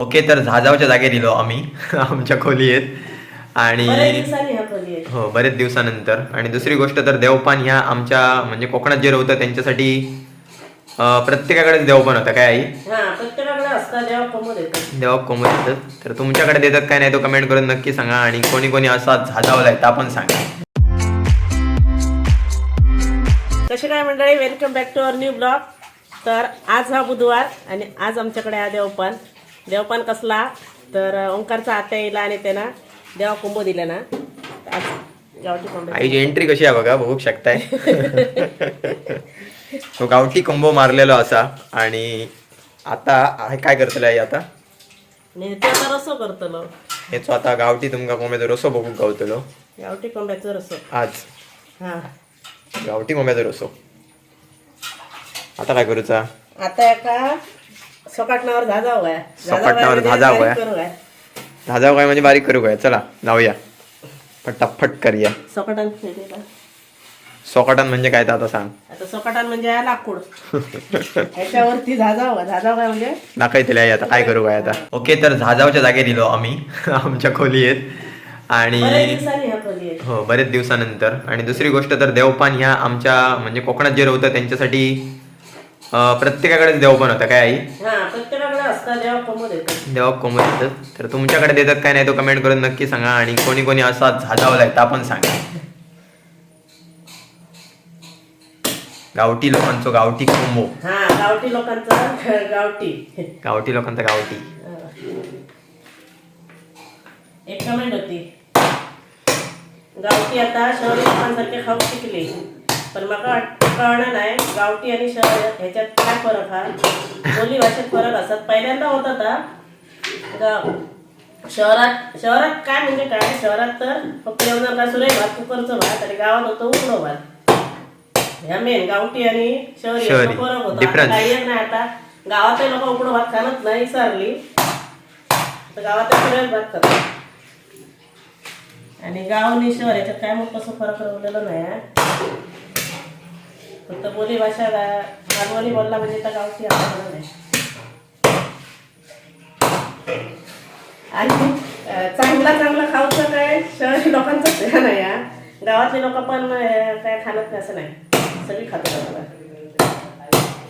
Okay तर झाजावच्या जागे दिलो आम्ही आमच्या खोलीत आणि. हो बरेच दिवसानंतर. आणि दुसरी गोष्ट तर देवपान ह्या आमच्या म्हणजे कोकणात जे होतं त्यांच्यासाठी प्रत्येकाकडेच देवपान होतं काय आई? देवा कमोद येतात. तर तुमच्याकडे देतात काय नाही तो कमेंट करून नक्की सांगा आणि कोणी कोणी असा झाजावलाय तर आपण सांगा. कसे काय मंडळी? Welcome back to our new blog तर आज हा बुधवार आणि आज आमच्याकडे हा देवपान. देवपान कसला? तर ओंकारचा आत्या येईला आणि त्यांना देवा कुंभ दिला ना. आज गावठी आईची एंट्री कशी आहे बघा बघू शकताय. तो गावठी कोंबो मारलेलो असा. आणि आता काय करतलो आई आता? त्याचा रसो करतलो. हेचो आता गावठी तुमका कोंब्याचो रसो बघूक गावतलो. गावठी कोंब्याचो रसो. आज. हा. गावठी कोंब्याचो रसो. आता काय करूचा? आता एका सकाटणावर झाजाव सकाटणावर झाजाव आहे. करू आहे. धाजाव काय? म्हणजे बारीक करू काय? चला जाऊया. फटाफट करूया. सकाटान सोकाटन म्हणजे काय तर आता सांग. आता सकाटान म्हणजे लाकूड. ह्याच्यावरती झाजाव झाजाव काय म्हणजे? दाखवतले आता. काय करू काय आता? ओके तर झाजावच्या जागे दिलो आम्ही. आमच्या खोलीत आणि बऱ्याच दिवसांनी ह्या खोली आहे. हो बरेच दिवसानंतर. आणि दुसरी गोष्ट तर देवपान ह्या आमच्या म्हणजे कोकणात जे होतं त्यांच्यासाठी अं, प्रत्येकाकडेच देवपान होतं काय आई? हा प्रत्येकाकडे देवा येतात. देवा कोमत देतात तर तुमच्याकडे देतात काय नाही तो कमेंट करून नक्की सांगा आणि कोणी कोणी असा झाजावलाय तर आपण सांगा. गावठी लोकांचो गावठी हा गावठी लोकांचा गावठी. गावठी लोकांचा गावठी. एक कमेंट होती. गावठी आता शहरी लोकांसारखे खाऊ शिकले पण मला कळणार नाही गावठी आणि शहर ह्याच्यात काय फरक हा? बोली भाषेत फरक असतात पहिल्यांदा होता ता गाव शहरात शहरात काय म्हणजे काय? शहरात तर फक्त जेवणार काय सुरे भात कुकरचं भात आणि गावात होतं उकडो भात. ह्या मेन गावठी आणि शहरी. याचा फरक होता. आता काही नाही आता. गावातही लोक उकडो भात खाणत नाही विसरली तर गावात सगळ्याच भात खातात. आणि गाव आणि शहर याच्यात काय मोठं असं फरक राहिलेलं नाही. फक्त बोली भाषा मालवणी बोलला म्हणजे तर गावठी आपल्याला नाही. आणि चांगला चांगला खाऊचं काय शहरी लोकांचं हे नाही हा. गावातले लोक पण काय खाणत नाही असं नाही. सगळी खातात आता.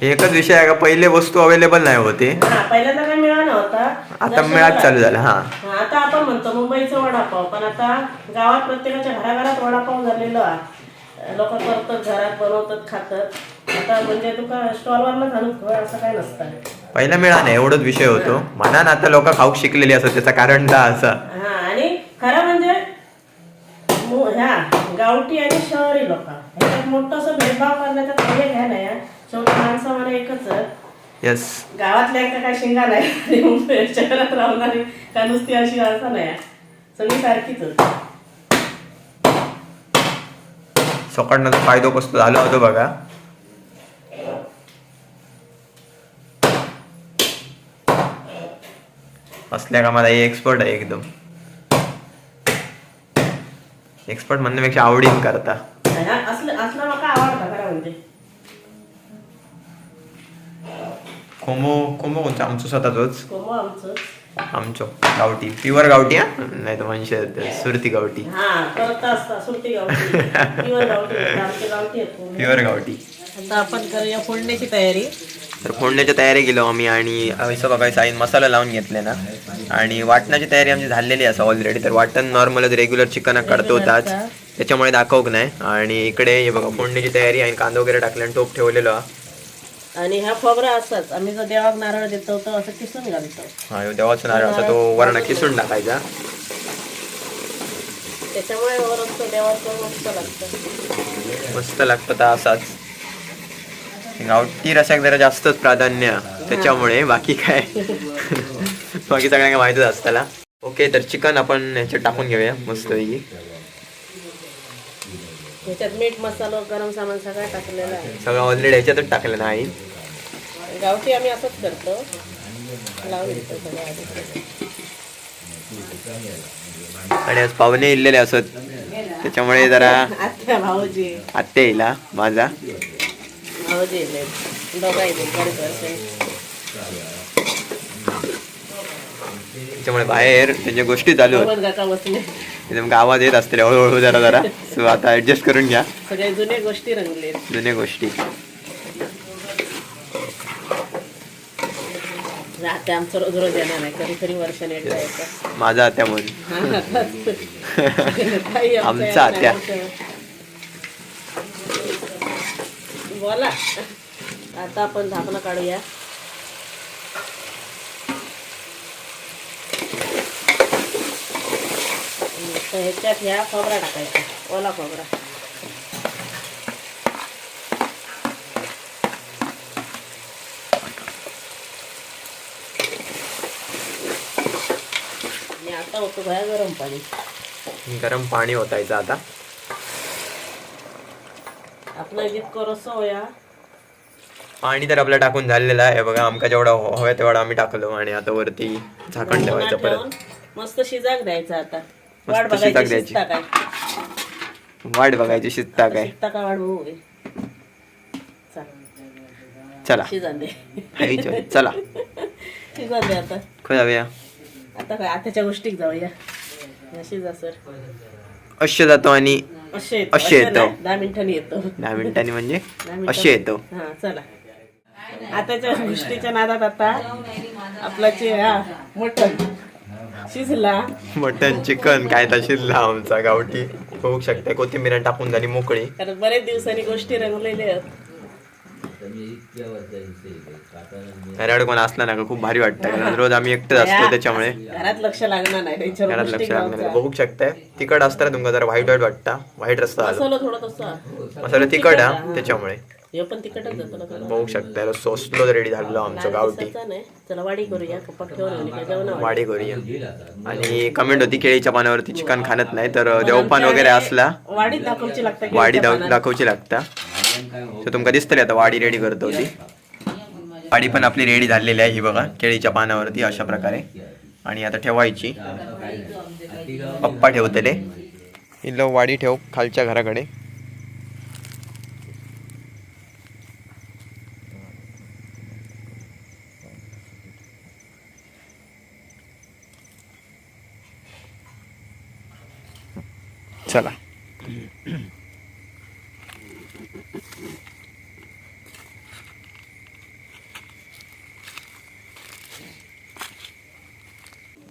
एकच विषय आहे का पहिले वस्तू अवेलेबल नाही होते. हा पहिल्यांदा काय मिळाला होता. आता मिळात चालू झालं हा. हा, आता आपण म्हणतो मुंबईचं वडापाव पण आता गावात प्रत्येकाच्या घराघरात वडापाव झालेलं लोक करतात घरात बनवतात खातात. आता म्हणजे तुका स्टॉलवरला घालून खवय असं काय नसतं. पहिला मिळा नाही एवढंच विषय होतो. म्हणा ना आता लोक खाऊक शिकलेली असत त्याचं कारण का असं? हा आणि खरं म्हणजे मु- ह्या गावठी आणि शहरी लोक ह्याच्यात मोठं असं भेदभाव करण्याचा काही घ्या नाही हा. शेवटी माणसं मला एकच आहे. येस गावातल्या एका काय शिंगा नाही आणि मुंबई शहरात राहणारी का नुसती अशी असं नाही सगळी सारखीच आहे. सकाळनं फायदो कसं झालो होतो बघा. असल्या कामात आई एक्सपर्ट आहे एकदम. एक्सपर्ट म्हणण्यापेक्षा आवडीन करता. म्हणजे. कोंबो कोंबो कोणतं? आमचं स्वतःचोच. कोमो आमचं आमचो गावठी प्युअर गावठी हा? नाही तर म्हणजे सुरती गावठी. हा प्युअर गावठी. आपण करूया फोडण्याची तयारी. तर फोडण्याची तयारी केलो आम्ही आणि असं बघायचं साईन मसाला लावून घेतले ना. आणि वाटणाची तयारी आमची झालेली असं ऑलरेडी तर वाटण नॉर्मलच रेग्युलर चिकन करतोताच त्याच्यामुळे दाखवक नाही. आणि इकडे हे बघा फोडण्याची तयारी आणि कांदा वगैरे टाकले आणि टोप ठेवलेलो हा. आणि ह्या खोबरं असतात आम्ही जर देवाक नारळ देतो तर असं किसून घालतो हा ह्यो देवाचा नारळ असा तो वरण किसून टाकायचा. त्याच्यामुळे वरच देवाचं मस्त लागतं. मस्त लागतं तर असाच. गावठी रसाक जरा जास्तच प्राधान्य त्याच्यामुळे बाकी काय? बाकी सगळ्यांना माहितच असताना ओके तर चिकन आपण ह्याच्यात टाकून घेऊया मस्त पैकी ह्याच्यात मीठ मसाला गरम सामान सगळं टाकलेलं आहे. सगळं ऑलरेडी ह्याच्यातच टाकलं ना आई गावठी आम्ही असंच करतो. लावून देतो सगळं आधी. आणि आज पाहुणे इल्लेले असत. त्याच्यामुळे जरा आत्या भाऊजी. आत्या येईल माझा. भाऊजी येले दोघा येते त्याच्यामुळे बाहेर त्यांच्या गोष्टी चालू आहेत एकदम आवाज येत असतील हळूहळू जरा जरा. सो आता ऍडजस्ट करून घ्या. सगळे जुने गोष्टी रंगले. जुन्या गोष्टी. राहते आमचं रोज रोज येणार आहे. कधी तरी वर्षाने एकदा येतं माझा आता म्हणून. आमचं आत्या. नाही. बोला. आता आपण झाकणं काढूया. तर ह्याच्यात ह्या खोबरा टाकायचा. ओला खोबरा. आणि आता होतो गरम पाणी. गरम पाणी ओतायचं आता. आपलं जितकं रस्सा होया. पाणी तर आपलं टाकून झालेलं आहे. बघा आमका जेवढा हव्या तेवढा आम्ही टाकलो आणि आता वरती झाकण ठेवायचं परत. मस्त शिजाक द्यायचा आता. वाट बघायची द्यायची. काय? वाट बघायची शिजता काय? वाट बघू. चल, चला. शिजन दे. चला शिजन दे आता. खय जाऊया आता काय आताच्या गोष्टीक जाऊया. या शिजा सर. अश्य जातो आणि असे येतो. असे असे येतो. नाही, दहा मिनिटांनी येतो. दहा मिनिटांनी म्हणजे दहा मिनिटांनी. असे येतो. हा चला. आताच्या गोष्टीच्या नादात आता आपला चे हा मटण शिजला. मटन चिकन काय तर शिजला आमचा गावठी. होऊ शकते कोथिंबीर टाकून झाली मोकळी. कारण बरेच दिवसांनी गोष्टी रंगलेल्या कोण असला ना का खूप भारी वाटतं. कारण रोज आम्ही एकटेच असतो त्याच्यामुळे. घरात लक्ष लागणार नाही. घरात लक्ष लागणार गावचा. बघू शकताय तिकट असताना तुमका जरा व्हाईट व्हाईट वाटता. व्हाईट रस्ता मसाला तिखट हा. त्याच्यामुळे. हे पण तिखटच जातो ना थोडा. बघू शकता सोसलो रेडी झालेलो आमचं गावठी. नाही चला वाडी करूया. कपाट ठेवून आणि वाडी करूया. कमेंट होती केळीच्या पानावरती चिकन खाणत नाही तर देवपान वगैरे असला वाडीत दाखवची लागतं की वाडी. दाखवची लागता. सो तुमका दिसतली आता वाडी रेडी करतो ती वाडी पण आपली रेडी झालेली आहे ही बघा केळीच्या पानावरती अशा प्रकारे. आणि आता ठेवायची. पप्पा ठेवतले. इलो वाडी ठेव खालच्या घराकडे. चला.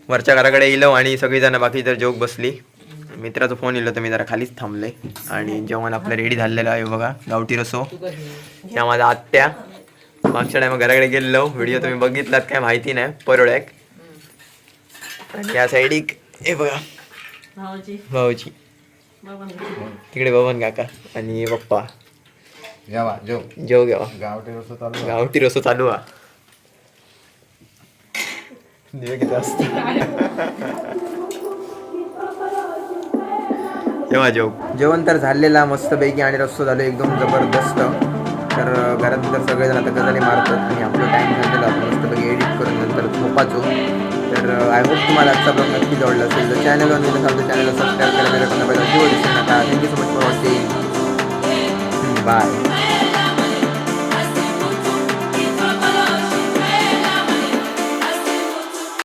वरच्या घराकडे इलो आणि सगळीजण बाकी जर जोक बसली. मित्राचा फोन इलो तर मी जरा खालीच थांबले. आणि जेवण आपलं रेडी झालेलं आहे बघा. गावठी रसो. ह्या माझ्या आत्या. मागच्या टायमा घराकडे गेलेलो. व्हिडिओ तुम्ही बघितलात काय माहिती नाही. परोळ्याक आणि या साईडीक हे बघा. बाबा तिकडे बबन काका आणि पप्पा. जेवा जेव. जेव घ्यावा गावठी रस्ता चालू गावठी रसो चालू हा दिवे किती असत जेव्हा जेव. जेवण तर झालेला मस्तपैकी आणि रस्तो झालो एकदम जबरदस्त. तर घरात तर सगळेजण आता गजाली मारतात आणि आपलं टाईम झालेला आपण मस्तपैकी एडिट करून नंतर झोपाचो तर आय होप तुम्हाला आजचा ब्लॉग नक्की आवडला असेल. तर चॅनलवर मी सांगतो चॅनलला सबस्क्राईब करायला नका. Thank you so much for watching bye